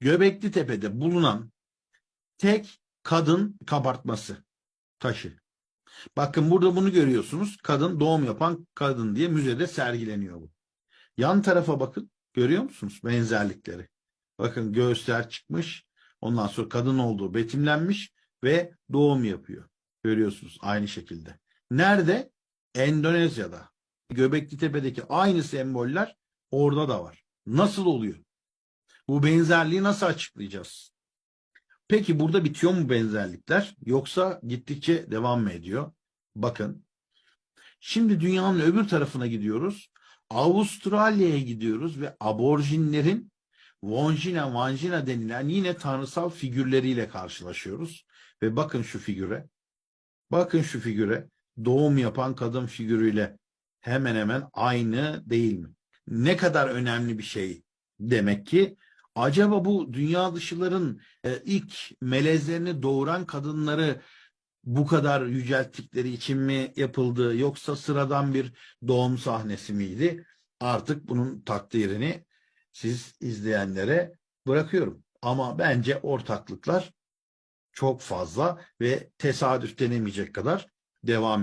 Göbekli Tepe'de bulunan tek kadın kabartması taşı. Bakın burada bunu görüyorsunuz. Kadın doğum yapan kadın diye müzede sergileniyor bu. Yan tarafa bakın. Görüyor musunuz benzerlikleri? Bakın göğüsler çıkmış. Ondan sonra kadın olduğu betimlenmiş ve doğum yapıyor. Görüyorsunuz aynı şekilde. Nerede? Endonezya'da. Göbekli Tepe'deki aynı semboller orada da var. Nasıl oluyor? Bu benzerliği nasıl açıklayacağız? Peki burada bitiyor mu benzerlikler yoksa gittikçe devam mı ediyor? Bakın. Şimdi dünyanın öbür tarafına gidiyoruz. Avustralya'ya gidiyoruz ve aborjinlerin Vongina Vangina denilen yine tanrısal figürleriyle karşılaşıyoruz. Ve bakın şu figüre. Bakın şu figüre. Doğum yapan kadın figürüyle hemen hemen aynı değil mi? Ne kadar önemli bir şey demek ki. Acaba bu dünya dışıların e, ilk melezlerini doğuran kadınları bu kadar yücelttikleri için mi yapıldı yoksa sıradan bir doğum sahnesi miydi? Artık bunun takdirini siz izleyenlere bırakıyorum. Ama bence ortaklıklar çok fazla ve tesadüf denemeyecek kadar devam ediyor.